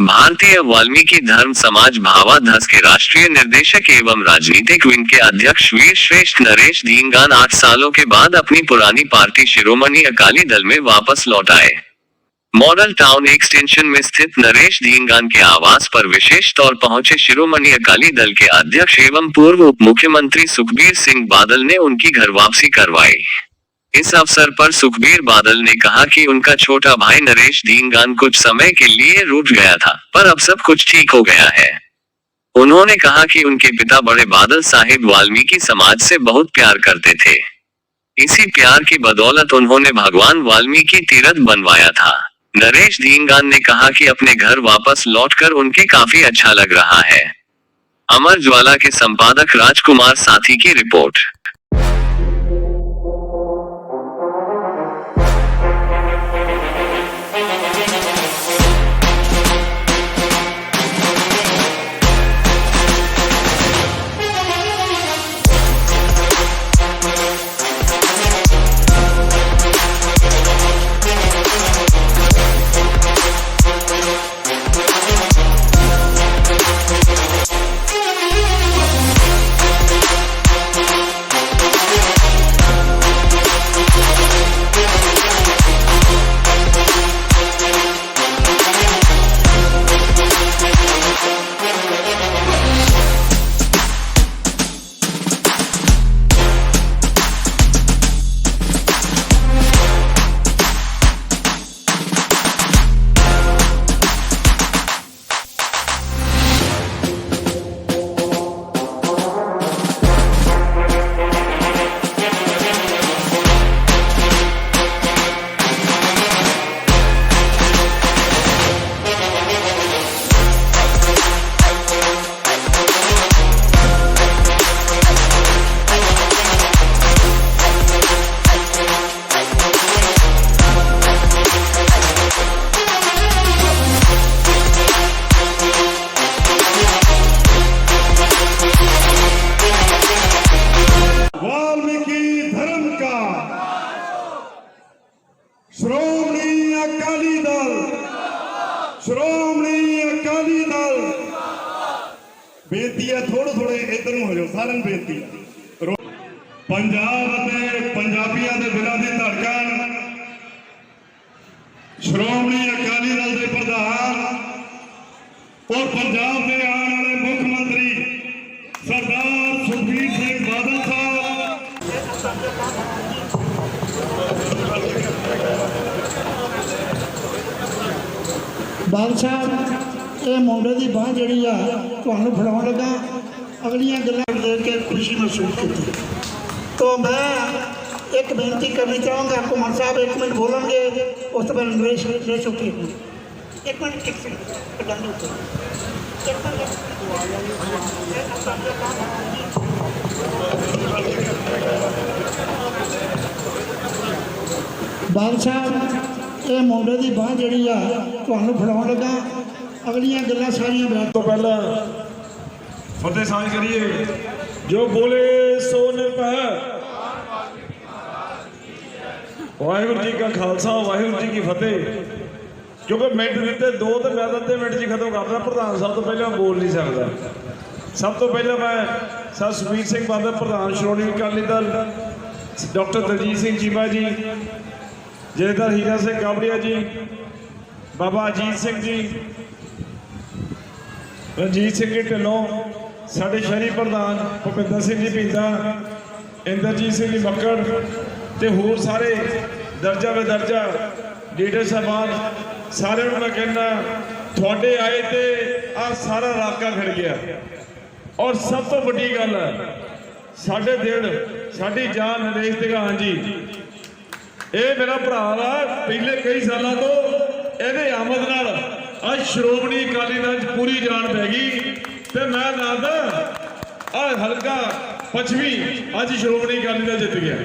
भारतीय वाल्मीकि धर्म समाज भावाधस के राष्ट्रीय निर्देशक एवं राजनीतिक विंग के अध्यक्ष वीर श्रेष्ठ नरेश धींगान आठ सालों के बाद अपनी पुरानी पार्टी शिरोमणि अकाली दल में वापस लौट आए। मॉडल टाउन एक्सटेंशन में स्थित नरेश धींगान के आवास पर विशेष तौर पहुँचे शिरोमणि अकाली दल के अध्यक्ष एवं पूर्व उप मुख्यमंत्री सुखबीर सिंह बादल ने उनकी घर वापसी करवाई। इस अवसर पर सुखबीर बादल ने कहा कि उनका छोटा भाई नरेश धींगान कुछ समय के लिए रूठ गया था, पर अब सब कुछ ठीक हो गया है। उन्होंने कहा कि उनके पिता बड़े बादल साहिब वाल्मीकि समाज से बहुत प्यार करते थे। इसी प्यार की बदौलत उन्होंने भगवान वाल्मीकि तीरथ बनवाया था। नरेश धींगान ने कहा कि अपने घर वापस लौटकर उनके काफ़ी अच्छा लग रहा है। अमर ज्वाला के संपादक राजकुमार साथी की रिपोर्ट। ਥੋੜੇ ਥੋੜੇ ਨੂੰ ਹੋ ਜਾਓ ਸਾਰਿਆਂ ਨੂੰ ਬੇਨਤੀ ਹੈ ਪੰਜਾਬ ਅਤੇ ਪੰਜਾਬੀਆਂ ਦੇ ਦਿਲਾਂ ਦੀ ਧੜਕਣ। ਸ਼੍ਰੋਮਣੀ ਅਕਾਲੀ ਦਲ ਦੇ ਪ੍ਰਧਾਨ ਔਰ ਪੰਜਾਬ ਦੇ ਆਉਣ ਵਾਲੇ ਮੁੱਖ ਮੰਤਰੀ ਸਰਦਾਰ ਸੁਖਬੀਰ ਸਿੰਘ ਬਾਦਲ ਸਾਹਿਬ। ਬਾਲ ਸਾਹਿਬ, ਇਹ ਮੁੰਡੇ ਦੀ ਬਾਹ ਜਿਹੜੀ ਆ, ਤੁਹਾਨੂੰ ਫੜਾਉਣ ਲੱਗਾ। ਅਗਲੀਆਂ ਗੱਲਾਂ ਦੇਖ ਕੇ ਖੁਸ਼ੀ ਮਹਿਸੂਸ ਕੀਤੀ। ਤੋਂ ਮੈਂ ਇੱਕ ਬੇਨਤੀ ਕਰਨੀ ਚਾਹਾਂਗਾ, ਕੁਮਾਰ ਸਾਹਿਬ ਇੱਕ ਮਿੰਟ ਬੋਲਣਗੇ, ਉਸ ਤੋਂ ਬਾਅਦ ਨਰੇਸ਼ ਨਰੇਸ਼ ਉੱਠੀ ਇੱਕ ਮਿੰਟ, ਇੱਕ ਸੈਕਿੰਡ ਕੱਢਾਂ ਦੇ ਇੱਕ ਮਿੰਟ ਬਾਲ ਸਾਹਿਬ, ਇਹ ਮੁੰਡੇ ਦੀ ਬਾਹ ਜਿਹੜੀ ਆ, ਤੁਹਾਨੂੰ ਫੜਾਉਣ ਲੱਗਾ। ਅਗਲੀਆਂ ਗੱਲਾਂ ਸਾਰੀਆਂ ਬੈਠ ਤੋਂ ਪਹਿਲਾਂ ਫਤਿਹ ਸਾਂਝ ਕਰੀਏ। ਜੋ ਬੋਲੇ, ਸੋ ਨਿਰਭੈ। ਵਾਹਿਗੁਰੂ ਜੀ ਕਾ ਖਾਲਸਾ, ਵਾਹਿਗੁਰੂ ਜੀ ਕੀ ਫਤਿਹ। ਕਿਉਂਕਿ ਮਿੰਟ ਦਿੱਤੇ, ਦੋ ਤੇ ਮੈਂ ਤਾਂ ਅੱਧੇ ਮਿੰਟ 'ਚ ਖਤਮ ਕਰਦਾ ਪ੍ਰਧਾਨ ਸਾਹਿਬ ਤੋਂ ਪਹਿਲਾਂ ਬੋਲ ਨਹੀਂ ਸਕਦਾ। ਸਭ ਤੋਂ ਪਹਿਲਾਂ ਮੈਂ ਸਰ ਸੁਖਬੀਰ ਸਿੰਘ ਬਾਦਲ, ਪ੍ਰਧਾਨ ਸ਼੍ਰੋਮਣੀ ਅਕਾਲੀ ਦਲ, ਡਾਕਟਰ ਦਲਜੀਤ ਸਿੰਘ ਚੀਮਾ ਜੀ ਜਥੇਦਾਰ ਹੀਰਾ ਸਿੰਘ ਕਾਬੜੀਆ ਜੀ, ਬਾਬਾ ਅਜੀਤ ਸਿੰਘ ਜੀ, ਰਣਜੀਤ ਸਿੰਘ ਜੀ ਢਿੱਲੋਂ ਸਾਡੇ ਸ਼ਹਿਰੀ ਪ੍ਰਧਾਨ ਭੁਪਿੰਦਰ ਸਿੰਘ ਜੀ ਭੀਂਦਾ ਇੰਦਰਜੀਤ ਸਿੰਘ ਜੀ ਮੱਕੜ ਤੇ ਹੋਰ ਸਾਰੇ ਦਰਜਾ ਵੇ ਦਰਜਾ ਲੀਡਰ ਸਾਹਿਬਾਨ, ਸਾਰਿਆਂ ਨੂੰ ਮੈਂ ਕਹਿੰਦਾ, ਤੁਹਾਡੇ ਆਏ ਤੇ ਆ ਸਾਰਾ ਇਲਾਕਾ ਖੜ ਗਿਆ। ਔਰ ਸਭ ਤੋਂ ਵੱਡੀ ਗੱਲ ਹੈ ਸਾਡੇ ਦਿਲ ਸਾਡੀ ਜਾਨ ਨਰੇਸ਼ ਦਿਗਾਨ ਜੀ ਇਹ ਮੇਰਾ ਭਰਾ ਵਾ, ਪਿਛਲੇ ਕਈ ਸਾਲਾਂ ਤੋਂ ਇਹਦੇ ਆਮਦ ਨਾਲ ਅੱਜ ਸ਼੍ਰੋਮਣੀ ਅਕਾਲੀ ਦਲ 'ਚ ਪੂਰੀ ਜਾਨ ਪੈ ਗਈ। ਤੇ ਮੈਂ ਦੱਸਦਾ ਆ ਹਲਕਾ ਪੱਛਮੀ ਅੱਜ ਸ਼੍ਰੋਮਣੀ ਅਕਾਲੀ ਦਲ ਜਿੱਤ ਗਿਆ।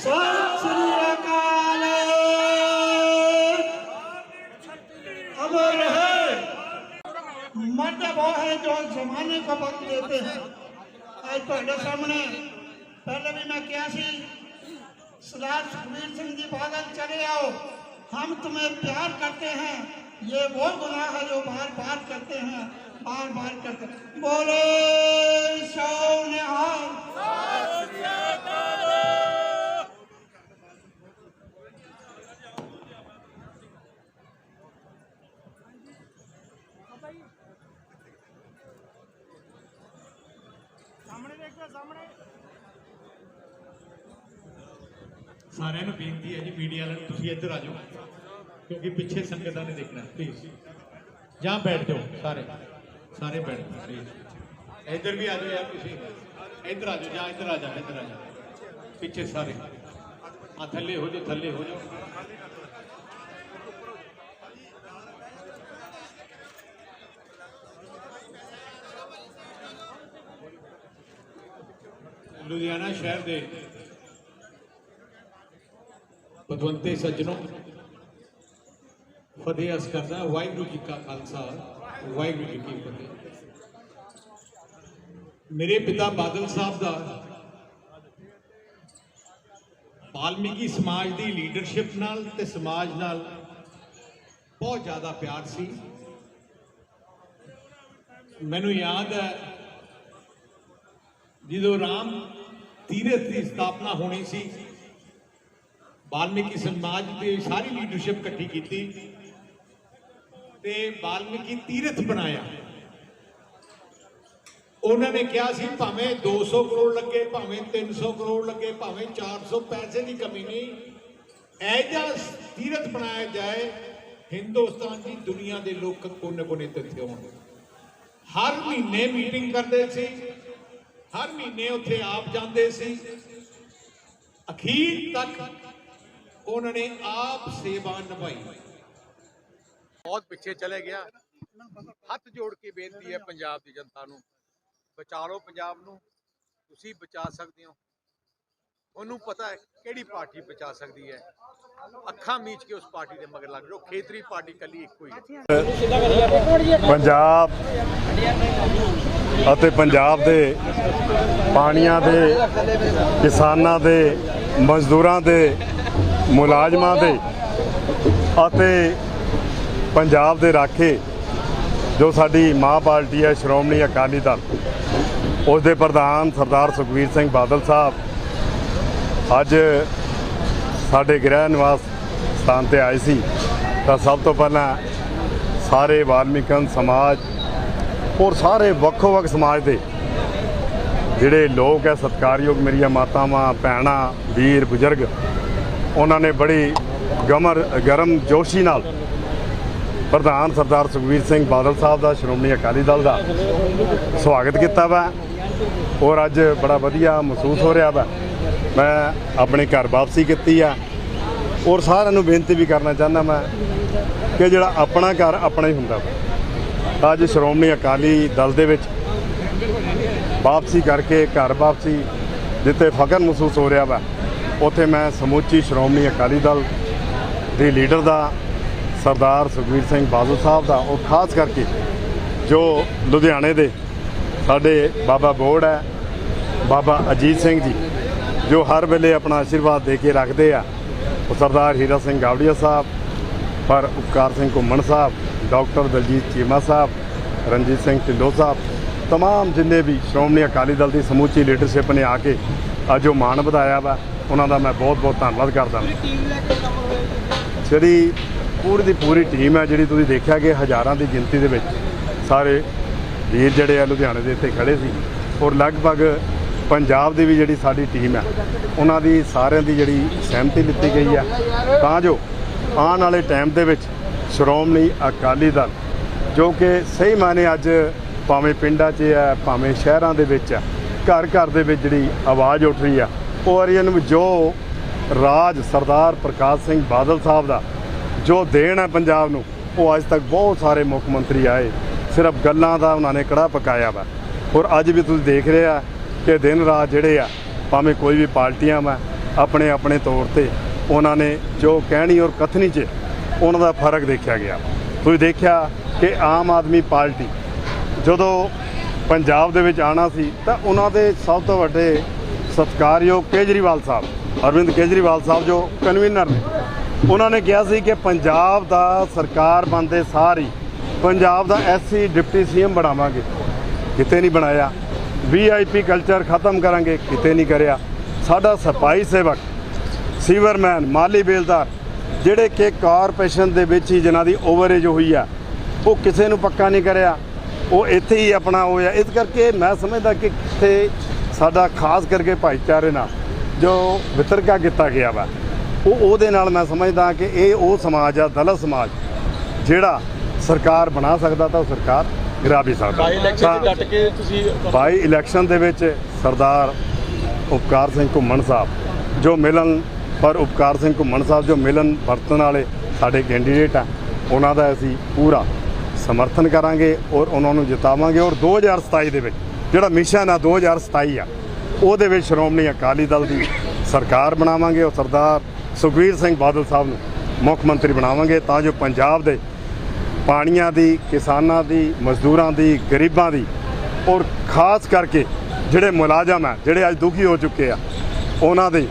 वही जमाने का वक्त देते हैं। आज ਤੁਹਾਡੇ सामने पहले भी मैं क्या सी सरदार सुखबीर सिंह जी बादल चले आओ हम तुम्हें प्यार करते हैं ये वो गुनाह है जो बार बार करते हैं बार बार करते बोले सौ निहार ਸਾਰਿਆਂ ਨੂੰ ਬੇਨਤੀ ਹੈ ਜੀ ਮੀਡੀਆ ਵਾਲਿਆਂ ਨੂੰ, ਤੁਸੀਂ ਇੱਧਰ ਆ ਜਾਓ, ਕਿਉਂਕਿ ਪਿੱਛੇ ਸੰਗਤਾਂ ਨੇ ਦੇਖਣਾ ਪਲੀਜ਼ ਜਾਂ ਬੈਠ ਜਾਓ, ਸਾਰੇ। ਸਾਰੇ ਬੈਠ ਜਾਓ ਪਲੀਜ਼ ਇੱਧਰ ਵੀ ਆ ਜਾਓ ਯਾਰ ਤੁਸੀਂ। ਇੱਧਰ ਆ ਜਾਓ, ਜਾਂ ਇੱਧਰ ਆ ਜਾ, ਇੱਧਰ ਆ ਜਾ। ਪਿੱਛੇ ਸਾਰੇ। ਆ ਥੱਲੇ ਹੋ ਜਾਓ, ਥੱਲੇ ਹੋ ਜਾਓ। ਲੁਧਿਆਣਾ ਸ਼ਹਿਰ ਦੇ ਪਤਵੰਤੇ ਸੱਜਣੋ, ਫਤਿਹ ਅਸ ਕਰਦਾ ਵਾਹਿਗੁਰੂ ਜੀ ਕਾ ਖਾਲਸਾ, ਵਾਹਿਗੁਰੂ ਜੀ ਕੀ ਫਤਿਹ। ਮੇਰੇ ਪਿਤਾ ਬਾਦਲ ਸਾਹਿਬ ਦਾ ਵਾਲਮੀਕੀ ਸਮਾਜ ਦੀ ਲੀਡਰਸ਼ਿਪ ਨਾਲ ਤੇ ਸਮਾਜ ਨਾਲ ਬਹੁਤ ਜ਼ਿਆਦਾ ਪਿਆਰ ਸੀ। ਮੈਨੂੰ ਯਾਦ ਹੈ, ਜਦੋਂ ਰਾਮ ਤੀਰਥ ਦੀ ਸਥਾਪਨਾ ਹੋਣੀ ਸੀ ਵਾਲਮੀਕੀ ਸਮਾਜ ਦੀ ਸਾਰੀ ਲੀਡਰਸ਼ਿਪ ਇਕੱਠੀ ਕੀਤੀ ਤੇ ਵਾਲਮੀਕੀ ਤੀਰਥ ਬਣਾਇਆ। ਉਹਨਾਂ ਨੇ ਕਿਹਾ ਸੀ, ਭਾਵੇਂ 200 ਕਰੋੜ ਲੱਗੇ, ਭਾਵੇਂ 300 ਕਰੋੜ ਲੱਗੇ, ਭਾਵੇਂ 400 ਪੈਸੇ ਦੀ ਕਮੀ ਨਹੀਂ। ਐਜਾ ਤੀਰਥ ਬਣਾਇਆ ਜਾਏ, ਹਿੰਦੁਸਤਾਨ ਦੀ ਦੁਨੀਆ ਦੇ ਲੋਕ ਕੋਨੇ ਕੋਨੇ ਤੇ ਇੱਥੇ ਹੋਣ ਹਰ ਮਹੀਨੇ ਮੀਟਿੰਗ ਕਰਦੇ ਸੀ, ਹਰ ਮਹੀਨੇ ਉੱਥੇ ਆਪ ਜਾਂਦੇ ਸੀ। ਅਖੀਰ ਤੱਕ ਉਹਨਾਂ ਨੇ ਆਪ ਸੇਵਾ ਨਿਭਾਈ। ਬਹੁਤ ਪਿੱਛੇ ਚਲੇ ਗਿਆ। ਹੱਥ ਜੋੜ ਕੇ ਬੇਨਤੀ ਹੈ ਪੰਜਾਬ ਦੀ ਜਨਤਾ ਨੂੰ ਬਚਾ ਲਓ ਪੰਜਾਬ ਨੂੰ ਤੁਸੀਂ ਬਚਾ ਸਕਦੇ ਹੋ। ਉਹਨੂੰ ਪਤਾ ਹੈ ਕਿਹੜੀ ਪਾਰਟੀ ਬਚਾ ਸਕਦੀ ਹੈ। ਅੱਖਾਂ ਮੀਚ ਕੇ ਉਸ ਪਾਰਟੀ ਦੇ ਮਗਰ ਲੱਗ ਜਾਓ। ਖੇਤਰੀ ਪਾਰਟੀ ਕੱਲੀ ਇੱਕੋ ਹੀ ਹੈ। ਪੰਜਾਬ ਅਤੇ ਪੰਜਾਬ ਦੇ ਪਾਣੀਆਂ ਦੇ ਕਿਸਾਨਾਂ ਦੇ ਮਜ਼ਦੂਰਾਂ ਦੇ ਮੁਲਾਜ਼ਮਾਂ ਦੇ ਅਤੇ ਪੰਜਾਬ ਦੇ ਰਾਖੇ ਜੋ ਸਾਡੀ ਮਾਂ ਪਾਰਟੀ ਹੈ, ਸ਼੍ਰੋਮਣੀ ਅਕਾਲੀ ਦਲ, ਉਸ ਦੇ ਪ੍ਰਧਾਨ ਸਰਦਾਰ ਸੁਖਬੀਰ ਸਿੰਘ ਬਾਦਲ ਸਾਹਿਬ ਅੱਜ ਸਾਡੇ ਗ੍ਰਹਿ ਨਿਵਾਸ ਸਥਾਨ ਤੇ ਆਏ ਸੀ। ਤਾਂ ਸਭ ਤੋਂ ਪਹਿਲਾਂ ਸਾਰੇ ਵਾਲਮੀਕਨ ਸਮਾਜ ਔਰ ਸਾਰੇ ਵੱਖੋ ਵੱਖ ਸਮਾਜ ਦੇ ਜਿਹੜੇ ਲੋਕ ਹੈ, ਸਤਿਕਾਰਯੋਗ ਮੇਰੀਆਂ ਮਾਤਾਵਾਂ, ਭੈਣਾਂ, ਵੀਰ, ਬਜ਼ੁਰਗ ਉਹਨਾਂ ਨੇ ਬੜੀ ਗਮਰ, ਗਰਮ ਜੋਸ਼ੀ ਨਾਲ ਪ੍ਰਧਾਨ ਸਰਦਾਰ ਸੁਖਬੀਰ ਸਿੰਘ ਬਾਦਲ ਸਾਹਿਬ ਦਾ, ਸ਼੍ਰੋਮਣੀ ਅਕਾਲੀ ਦਲ ਦਾ ਸਵਾਗਤ ਕੀਤਾ ਵਾ। ਔਰ ਅੱਜ ਬੜਾ ਵਧੀਆ ਮਹਿਸੂਸ ਹੋ ਰਿਹਾ ਵਾ। ਮੈਂ ਆਪਣੇ ਘਰ ਵਾਪਸੀ ਕੀਤੀ ਆ। ਔਰ ਸਾਰਿਆਂ ਨੂੰ ਬੇਨਤੀ ਵੀ ਕਰਨਾ ਚਾਹੁੰਦਾ ਮੈਂ ਕਿ ਜਿਹੜਾ ਆਪਣਾ ਘਰ ਆਪਣਾ ਹੀ ਹੁੰਦਾ ਵਾ। ਅੱਜ ਸ਼੍ਰੋਮਣੀ ਅਕਾਲੀ ਦਲ ਦੇ ਵਿੱਚ ਵਾਪਸੀ ਕਰਕੇ ਘਰ ਵਾਪਸੀ ਜਿੱਥੇ ਫਖਰ ਮਹਿਸੂਸ ਹੋ ਰਿਹਾ ਵਾ। ਉੱਥੇ ਮੈਂ ਸਮੁੱਚੀ ਸ਼੍ਰੋਮਣੀ ਅਕਾਲੀ ਦਲ ਦੇ ਲੀਡਰ ਦਾ ਸਰਦਾਰ ਸੁਖਬੀਰ ਸਿੰਘ ਬਾਦਲ ਸਾਹਿਬ ਦਾ ਉਹ ਖਾਸ ਕਰਕੇ ਜੋ ਲੁਧਿਆਣੇ ਦੇ ਸਾਡੇ ਬਾਬਾ ਬੋੜ ਹੈ ਬਾਬਾ ਅਜੀਤ ਸਿੰਘ ਜੀ ਜੋ ਹਰ ਵੇਲੇ ਆਪਣਾ ਆਸ਼ੀਰਵਾਦ ਦੇ ਕੇ ਰੱਖਦੇ ਆ ਉਹ ਸਰਦਾਰ ਹੀਰਾ ਸਿੰਘ ਗਾਵੜੀਆ ਸਾਹਿਬ ਪਰ ਉਪਕਾਰ ਸਿੰਘ ਘੁੰਮਣ ਸਾਹਿਬ ਡਾਕਟਰ ਦਲਜੀਤ ਚੀਮਾ ਸਾਹਿਬ ਰਣਜੀਤ ਸਿੰਘ ਢਿੱਲੋਂ ਸਾਹਿਬ तमाम ਜਿੰਨੇ ਵੀ ਸ਼੍ਰੋਮਣੀ ਅਕਾਲੀ ਦਲ ਦੀ ਸਮੁੱਚੀ ਲੀਡਰਸ਼ਿਪ ਨੇ ਆ ਕੇ ਅੱਜ ਉਹ ਮਾਣ ਵਧਾਇਆ ਵਾ ਉਹਨਾਂ ਦਾ ਮੈਂ ਬਹੁਤ ਬਹੁਤ ਧੰਨਵਾਦ ਕਰਦਾ। ਜਿਹੜੀ ਪੂਰੀ ਦੀ ਪੂਰੀ ਟੀਮ ਹੈ ਜਿਹੜੀ ਤੁਸੀਂ ਦੇਖਿਆ ਕਿ ਹਜ਼ਾਰਾਂ ਦੀ ਗਿਣਤੀ ਦੇ ਵਿੱਚ ਸਾਰੇ ਵੀਰ ਜਿਹੜੇ ਆ ਲੁਧਿਆਣੇ ਦੇ ਇੱਥੇ ਖੜੇ ਸੀ ਔਰ ਲਗਭਗ ਪੰਜਾਬ ਦੀ ਵੀ ਜਿਹੜੀ ਸਾਡੀ ਟੀਮ ਹੈ ਉਹਨਾਂ ਦੀ ਸਾਰਿਆਂ ਦੀ ਜਿਹੜੀ ਸਹਿਮਤੀ ਲਿੱਤੀ ਗਈ ਹੈ। ਤਾਂ ਜੋ ਆਉਣ ਵਾਲੇ ਟਾਈਮ ਦੇ ਵਿੱਚ ਸ਼੍ਰੋਮਣੀ ਅਕਾਲੀ ਦਲ ਜੋ ਕਿ ਸਹੀ ਮਾਨੇ ਅੱਜ ਭਾਵੇਂ ਪਿੰਡਾਂ 'ਚ ਹੈ ਭਾਵੇਂ ਸ਼ਹਿਰਾਂ ਦੇ ਵਿੱਚ ਹੈ ਘਰ ਘਰ ਦੇ ਵਿੱਚ ਜਿਹੜੀ ਆਵਾਜ਼ ਉੱਠ ਰਹੀ ਆ ਉਹ ਅਰੀਅਨ ਨੂੰ ਜੋ ਰਾਜ ਸਰਦਾਰ ਪ੍ਰਕਾਸ਼ ਸਿੰਘ ਬਾਦਲ ਸਾਹਿਬ ਦਾ ਜੋ ਦੇਣ ਹੈ ਪੰਜਾਬ ਨੂੰ, ਉਹ ਅੱਜ ਤੱਕ ਬਹੁਤ ਸਾਰੇ ਮੁੱਖ ਮੰਤਰੀ ਆਏ। ਸਿਰਫ ਗੱਲਾਂ ਦਾ ਉਹਨਾਂ ਨੇ ਕੜਾ ਪਕਾਇਆ ਵਾ। ਔਰ ਅੱਜ ਵੀ ਤੁਸੀਂ ਦੇਖ ਰਹੇ ਆ ਕਿ ਦਿਨ ਰਾਤ ਜਿਹੜੇ ਆ, ਭਾਵੇਂ ਕੋਈ ਵੀ ਪਾਰਟੀਆਂ ਵਾ, ਆਪਣੇ ਆਪਣੇ ਤੌਰ ਤੇ ਉਹਨਾਂ ਨੇ ਜੋ ਕਹਿਣੀ ਔਰ ਕਥਨੀ 'ਚ ਉਹਨਾਂ ਦਾ ਫ਼ਰਕ ਦੇਖਿਆ ਗਿਆ। ਤੁਸੀਂ ਦੇਖਿਆ ਕਿ ਆਮ ਆਦਮੀ ਪਾਰਟੀ ਜਦੋਂ ਪੰਜਾਬ ਦੇ ਵਿੱਚ ਆਣਾ ਸੀ ਤਾਂ ਉਹਨਾਂ ਦੇ ਸਭ ਤੋਂ ਵੱਡੇ ਸਤਿਕਾਰਯੋਗ ਕੇਜਰੀਵਾਲ ਸਾਹਿਬ, ਅਰਵਿੰਦ ਕੇਜਰੀਵਾਲ ਸਾਹਿਬ ਜੋ ਕਨਵੀਨਰ ਨੇ, ਉਹਨਾਂ ਨੇ ਕਿਹਾ ਸੀ ਕਿ ਪੰਜਾਬ ਦਾ ਸਰਕਾਰ ਬਣਦੇ ਸਾਰ ਹੀ ਪੰਜਾਬ ਦਾ ਐਸਸੀ ਡਿਪਟੀ ਸੀਐਮ ਬਣਾਵਾਂਗੇ। ਕਿਤੇ ਨਹੀਂ ਬਣਾਇਆ। ਵੀਆਈਪੀ ਕਲਚਰ ਖਤਮ ਕਰਾਂਗੇ, ਕਿਤੇ ਨਹੀਂ ਕਰਿਆ। ਸਾਡਾ ਸਫ਼ਾਈ ਸੇਵਕ, ਸੀਵਰਮੈਨ, ਮਾਲੀ ਬੇਲਦਾਰ, ਜਿਹੜੇ ਕਿ ਕਾਰਪੋਰੇਸ਼ਨ ਦੇ ਵਿੱਚ ਹੀ ਜਿਨ੍ਹਾਂ ਦੀ ਓਵਰੇਜ ਹੋਈ ਆ, ਉਹ ਕਿਸੇ ਨੂੰ ਪੱਕਾ ਨਹੀਂ ਕਰਿਆ। ਉਹ ਇੱਥੇ ਹੀ ਆਪਣਾ ਹੋਇਆ। ਇਸ ਕਰਕੇ ਮੈਂ ਸਮਝਦਾ ਕਿ ਕਿਤੇ ਸਾਡਾ ਖਾਸ ਕਰਕੇ ਭਾਈਚਾਰੇ ਨਾਲ ਜੋ ਵਿਤਰਕਾ ਕੀਤਾ ਗਿਆ ਵਾ ਉਹ ਉਹਦੇ ਨਾਲ ਮੈਂ ਸਮਝਦਾ ਕਿ ਇਹ ਉਹ ਸਮਾਜ ਆ ਦਲਿਤ ਸਮਾਜ ਜਿਹੜਾ ਸਰਕਾਰ ਬਣਾ ਸਕਦਾ ਤਾਂ ਉਹ ਸਰਕਾਰ ਗਿਰਾ ਵੀ ਸਕਦਾ। ਬਾਈ ਇਲੈਕਸ਼ਨ 'ਚ ਡਟ ਕੇ ਤੁਸੀਂ ਬਾਈ ਇਲੈਕਸ਼ਨ ਦੇ ਵਿੱਚ ਸਰਦਾਰ ਉਪਕਾਰ ਸਿੰਘ ਘੁੰਮਣ ਸਾਹਿਬ ਜੋ ਮਿਲਨ ਪਰ ਉਪਕਾਰ ਸਿੰਘ ਘੁੰਮਣ ਸਾਹਿਬ ਜੋ ਮਿਲਨ ਵਰਤਣ ਵਾਲੇ ਸਾਡੇ ਕੈਂਡੀਡੇਟ ਆ ਉਹਨਾਂ ਦਾ ਅਸੀਂ ਪੂਰਾ ਸਮਰਥਨ ਕਰਾਂਗੇ ਔਰ ਉਹਨਾਂ ਨੂੰ ਜਿਤਾਵਾਂਗੇ ਔਰ 2027 ਦੇ ਵਿੱਚ ਜਿਹੜਾ ਮਿਸ਼ਨ ਆ 2027 ਆ, ਉਹਦੇ ਵਿੱਚ ਸ਼੍ਰੋਮਣੀ ਅਕਾਲੀ ਦਲ ਦੀ ਸਰਕਾਰ ਬਣਾਵਾਂਗੇ ਔਰ ਸਰਦਾਰ ਸੁਖਬੀਰ ਸਿੰਘ ਬਾਦਲ ਸਾਹਿਬ ਨੂੰ ਮੁੱਖ ਮੰਤਰੀ ਬਣਾਵਾਂਗੇ, ਤਾਂ ਜੋ ਪੰਜਾਬ ਦੇ ਪਾਣੀਆਂ ਦੀ, ਕਿਸਾਨਾਂ ਦੀ, ਮਜ਼ਦੂਰਾਂ ਦੀ, ਗਰੀਬਾਂ ਦੀ ਔਰ ਖਾਸ ਕਰਕੇ ਜਿਹੜੇ ਮੁਲਾਜ਼ਮ ਆ, ਜਿਹੜੇ ਅੱਜ ਦੁਖੀ ਹੋ ਚੁੱਕੇ ਆ, ਉਹਨਾਂ ਦੇ